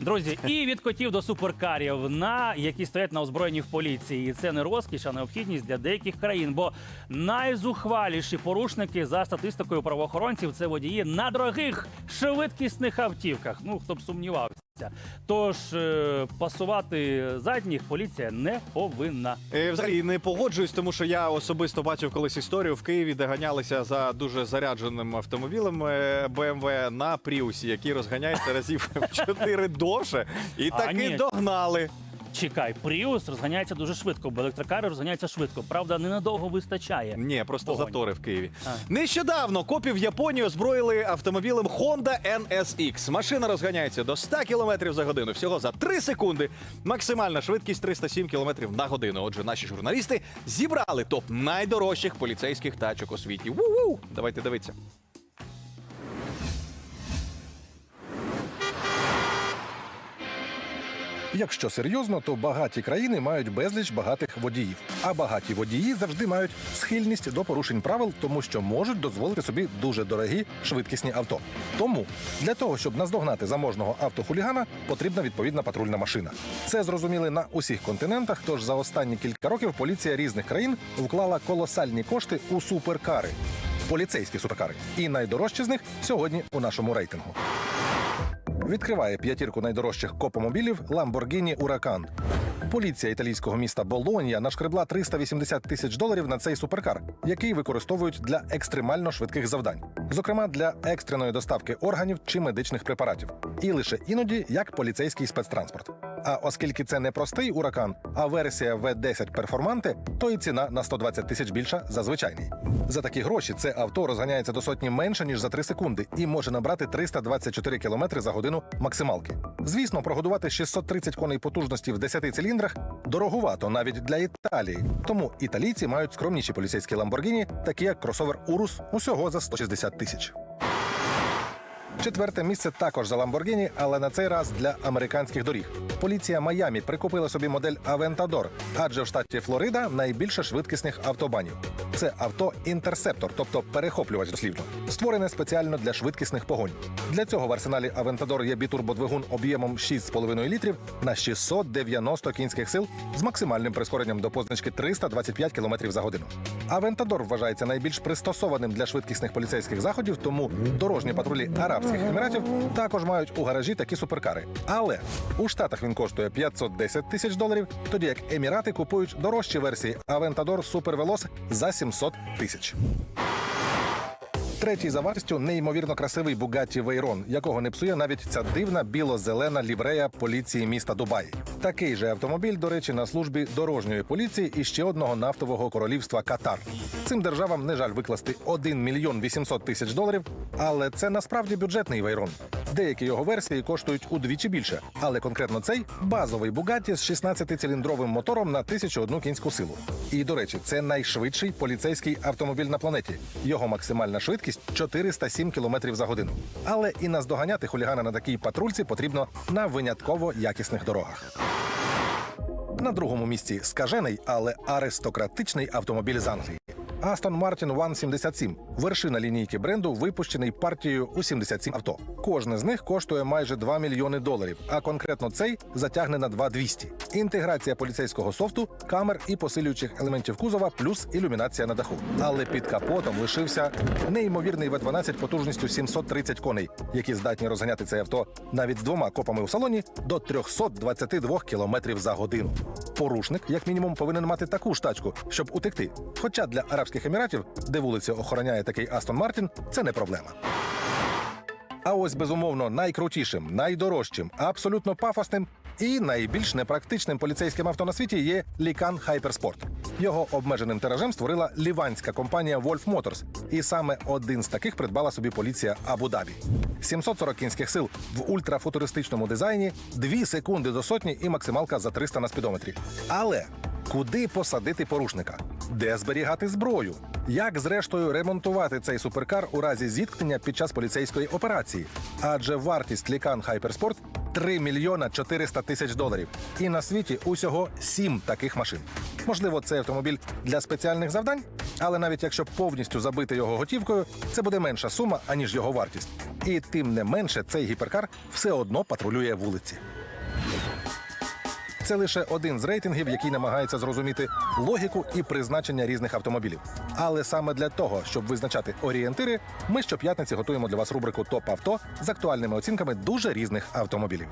Друзі, і від котів до суперкарів, на які стоять на озброєнні в поліції. І це не розкіш, а необхідність для деяких країн. Бо найзухваліші порушники за статистикою правоохоронців це водії на дорогих швидкісних автівках. Ну хто б сумнівався. Тож е, пасувати задніх поліція не повинна. Е, Взагалі не погоджуюсь, тому що я особисто бачив колись історію в Києві, де ганялися за дуже зарядженим автомобілем е, BMW на Пріусі, який розганяється разів в 4 довше, і А, таки ні. догнали. Чекай, Пріус розганяється дуже швидко, бо електрокари розганяються швидко. Правда, ненадовго вистачає. Ні, просто Погоні. затори в Києві. А. Нещодавно копів Японії озброїли автомобілем Honda NSX. Машина розганяється до 100 км за годину. Всього за 3 секунди. Максимальна швидкість 307 км на годину. Отже, наші журналісти зібрали топ найдорожчих поліцейських тачок у світі. Ву-ву! Давайте дивитися. Якщо серйозно, то багаті країни мають безліч багатих водіїв. А багаті водії завжди мають схильність до порушень правил, тому що можуть дозволити собі дуже дорогі швидкісні авто. Тому для того, щоб наздогнати заможного автохулігана, потрібна відповідна патрульна машина. Це зрозуміли на усіх континентах. Тож за останні кілька років поліція різних країн вклала колосальні кошти у суперкари. Поліцейські суперкари. І найдорожчі з них сьогодні у нашому рейтингу. Відкриває п'ятірку найдорожчих копомобілів Lamborghini Huracan. Поліція італійського міста Болонія нашкребла 380 тисяч доларів на цей суперкар, який використовують для екстремально швидких завдань, зокрема для екстреної доставки органів чи медичних препаратів, і лише іноді як поліцейський спецтранспорт. А оскільки це не простий уракан, а версія V10 перформанти, то і ціна на 120 тисяч більша за звичайний. За такі гроші це авто розганяється до сотні менше ніж за 3 секунди і може набрати 324 км за годину максималки. Звісно, прогодувати 630 коней потужності в 10 циліндрах дорогувато навіть для Італії. Тому італійці мають скромніші поліцейські Ламборгіні, такі як кросовер Урус, усього за 160 тисяч. Четверте місце також за Ламборгіні, але на цей раз для американських доріг. Поліція Майамі прикупила собі модель Авентадор, адже в штаті Флорида найбільше швидкісних автобанів. Це авто інтерсептор, тобто перехоплювач дослівно, створене спеціально для швидкісних погонь. Для цього в арсеналі Aventador є бітурбодвигун об'ємом 6,5 літрів на 690 кінських сил з максимальним прискоренням до позначки 325 км за годину. Aventador вважається найбільш пристосованим для швидкісних поліцейських заходів, тому дорожні патрулі Арабських Еміратів також мають у гаражі такі суперкари. Але у Штатах він коштує 510 тисяч доларів, тоді як Емірати купують дорожчі версії Super Veloz за 700 тисяч. Третій за вартістю неймовірно красивий Bugatti Veyron, якого не псує навіть ця дивна біло-зелена ліврея поліції міста Дубай. Такий же автомобіль, до речі, на службі дорожньої поліції і ще одного нафтового королівства Катар. Цим державам не жаль викласти 1 мільйон 800 тисяч доларів, але це насправді бюджетний Veyron. Деякі його версії коштують удвічі більше, але конкретно цей базовий Bugatti з 16-циліндровим мотором на 1001 кінську силу. І до речі, це найшвидший поліцейський автомобіль на планеті. Його максимальна швидкість 407 км за годину. Але і наздоганяти хулігана на такій патрульці потрібно на винятково якісних дорогах. На другому місці скажений, але аристократичний автомобіль з Англії. Aston Martin One 77 – вершина лінійки бренду, випущений партією у 77 авто. Кожне з них коштує майже 2 мільйони доларів, а конкретно цей затягне на 2200. Інтеграція поліцейського софту, камер і посилюючих елементів кузова, плюс ілюмінація на даху. Але під капотом лишився неймовірний V12 потужністю 730 коней, які здатні розганяти це авто навіть з двома копами у салоні до 322 км за годину. Порушник, як мінімум, повинен мати таку ж тачку, щоб утекти. Хоча для Арабських Еміратів, де вулицю охороняє такий Астон Мартін, це не проблема. А ось безумовно найкрутішим, найдорожчим, абсолютно пафосним і найбільш непрактичним поліцейським авто на світі є Лікан Hypersport. Його обмеженим тиражем створила ліванська компанія Wolf Motors, і саме один з таких придбала собі поліція Абу-Дабі. 740 кінських сил в ультрафутуристичному дизайні, 2 секунди до сотні і максималка за 300 на спідометрі. Але куди посадити порушника? Де зберігати зброю? Як зрештою ремонтувати цей суперкар у разі зіткнення під час поліцейської операції? Адже вартість лікан Hypersport 3 мільйона 400 тисяч доларів. І на світі усього 7 таких машин. Можливо, це автомобіль для спеціальних завдань, але навіть якщо повністю забити його готівкою, це буде менша сума, аніж його вартість. І тим не менше цей гіперкар все одно патрулює вулиці. Це лише один з рейтингів, який намагається зрозуміти логіку і призначення різних автомобілів. Але саме для того, щоб визначати орієнтири, ми щоп'ятниці готуємо для вас рубрику Топ авто з актуальними оцінками дуже різних автомобілів.